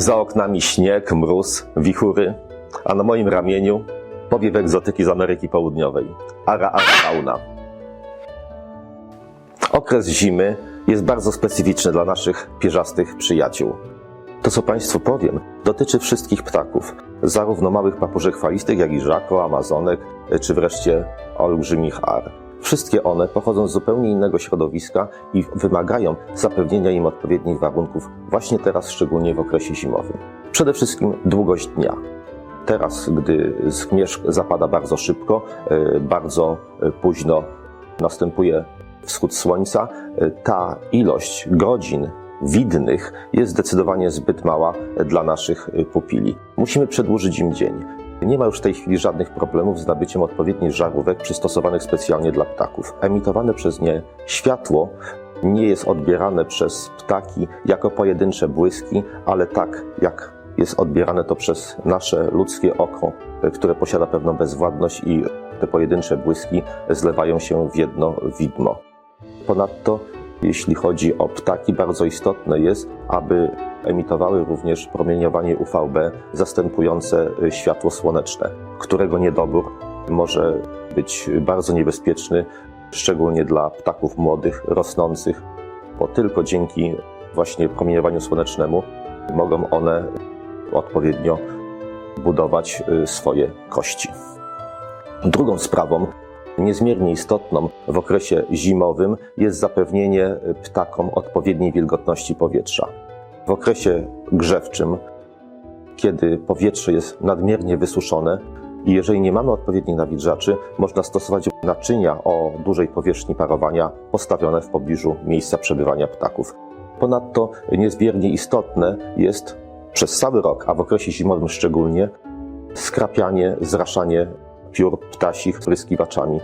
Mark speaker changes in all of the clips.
Speaker 1: Za oknami śnieg, mróz, wichury, a na moim ramieniu powiew egzotyki z Ameryki Południowej. Ara ara. Okres zimy jest bardzo specyficzny dla naszych pierzastych przyjaciół. To, co Państwu powiem, dotyczy wszystkich ptaków, zarówno małych papużek falistych, jak i żako, amazonek, czy wreszcie olbrzymich ar. Wszystkie one pochodzą z zupełnie innego środowiska i wymagają zapewnienia im odpowiednich warunków właśnie teraz, szczególnie w okresie zimowym. Przede wszystkim długość dnia. Teraz, gdy zmierzch zapada bardzo szybko, e, bardzo e, późno następuje wschód słońca, e, ta ilość godzin widnych jest zdecydowanie zbyt mała dla naszych pupili. Musimy przedłużyć im dzień. Nie ma już w tej chwili żadnych problemów z nabyciem odpowiednich żarówek przystosowanych specjalnie dla ptaków. Emitowane przez nie światło nie jest odbierane przez ptaki jako pojedyncze błyski, ale tak jak jest odbierane to przez nasze ludzkie oko, które posiada pewną bezwładność i te pojedyncze błyski zlewają się w jedno widmo. Ponadto, jeśli chodzi o ptaki, bardzo istotne jest, aby emitowały również promieniowanie UVB zastępujące światło słoneczne, którego niedobór może być bardzo niebezpieczny, szczególnie dla ptaków młodych, rosnących, bo tylko dzięki właśnie promieniowaniu słonecznemu mogą one odpowiednio budować y, swoje kości. Drugą sprawą, niezmiernie istotną w okresie zimowym, jest zapewnienie ptakom odpowiedniej wilgotności powietrza. W okresie grzewczym, kiedy powietrze jest nadmiernie wysuszone i jeżeli nie mamy odpowiednich nawilżaczy, można stosować naczynia o dużej powierzchni parowania postawione w pobliżu miejsca przebywania ptaków. Ponadto niezmiernie istotne jest przez cały rok, a w okresie zimowym szczególnie, skrapianie, zraszanie piór ptasich pryskiwaczami.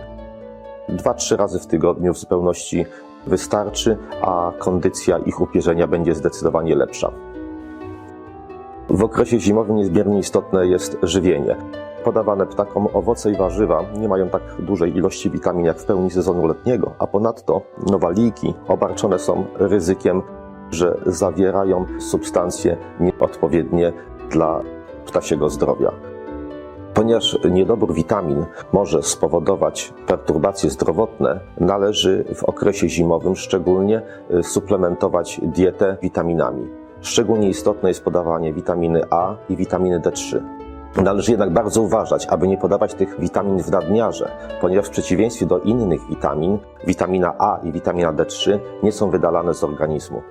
Speaker 1: Dwa, trzy razy w tygodniu w zupełności wystarczy, a kondycja ich upierzenia będzie zdecydowanie lepsza. W okresie zimowym niezmiernie istotne jest żywienie. Podawane ptakom owoce i warzywa nie mają tak dużej ilości witamin jak w pełni sezonu letniego, a ponadto nowaliki obarczone są ryzykiem, że zawierają substancje nieodpowiednie dla ptasiego zdrowia. Ponieważ niedobór witamin może spowodować perturbacje zdrowotne, należy w okresie zimowym szczególnie y, suplementować dietę witaminami. Szczególnie istotne jest podawanie witaminy A i witaminy D3. Należy jednak bardzo uważać, aby nie podawać tych witamin w nadmiarze, ponieważ w przeciwieństwie do innych witamin, witamina A i witamina D3 nie są wydalane z organizmu.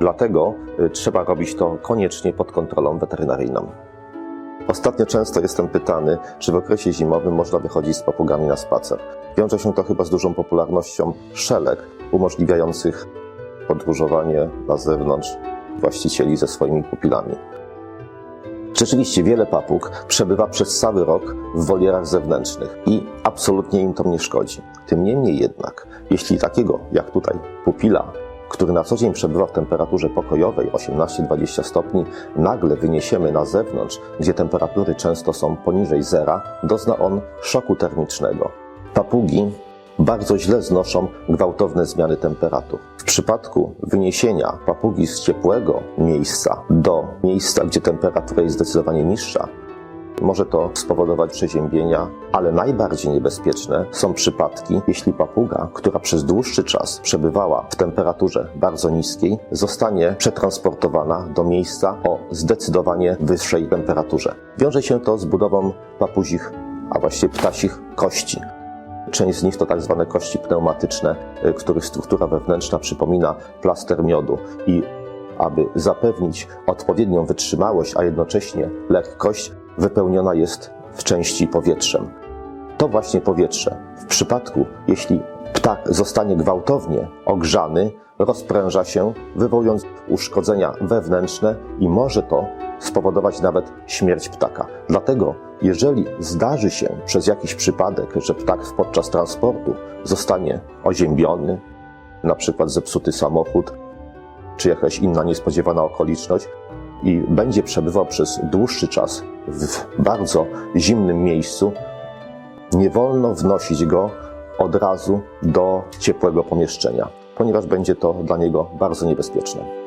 Speaker 1: Dlatego y, trzeba robić to koniecznie pod kontrolą weterynaryjną. Ostatnio często jestem pytany, czy w okresie zimowym można wychodzić z papugami na spacer. Wiąże się to chyba z dużą popularnością szelek umożliwiających podróżowanie na zewnątrz właścicieli ze swoimi pupilami. Rzeczywiście wiele papug przebywa przez cały rok w wolierach zewnętrznych i absolutnie im to nie szkodzi. Tym niemniej jednak, jeśli takiego jak tutaj pupila który na co dzień przebywa w temperaturze pokojowej 18-20 stopni, nagle wyniesiemy na zewnątrz, gdzie temperatury często są poniżej zera, dozna on szoku termicznego. Papugi bardzo źle znoszą gwałtowne zmiany temperatur. W przypadku wyniesienia papugi z ciepłego miejsca do miejsca, gdzie temperatura jest zdecydowanie niższa, może to spowodować przeziębienia, ale najbardziej niebezpieczne są przypadki, jeśli papuga, która przez dłuższy czas przebywała w temperaturze bardzo niskiej, zostanie przetransportowana do miejsca o zdecydowanie wyższej temperaturze. Wiąże się to z budową papuzich, a właściwie ptasich kości. Część z nich to tak zwane kości pneumatyczne, y, których struktura wewnętrzna przypomina plaster miodu i aby zapewnić odpowiednią wytrzymałość, a jednocześnie lekkość, wypełniona jest w części powietrzem. To właśnie powietrze, w przypadku, jeśli ptak zostanie gwałtownie ogrzany, rozpręża się, wywołując uszkodzenia wewnętrzne i może to spowodować nawet śmierć ptaka. Dlatego, jeżeli zdarzy się przez jakiś przypadek, że ptak podczas transportu zostanie oziębiony, na przykład zepsuty samochód, czy jakaś inna niespodziewana okoliczność, i będzie przebywał przez dłuższy czas w bardzo zimnym miejscu, nie wolno wnosić go od razu do ciepłego pomieszczenia, ponieważ będzie to dla niego bardzo niebezpieczne.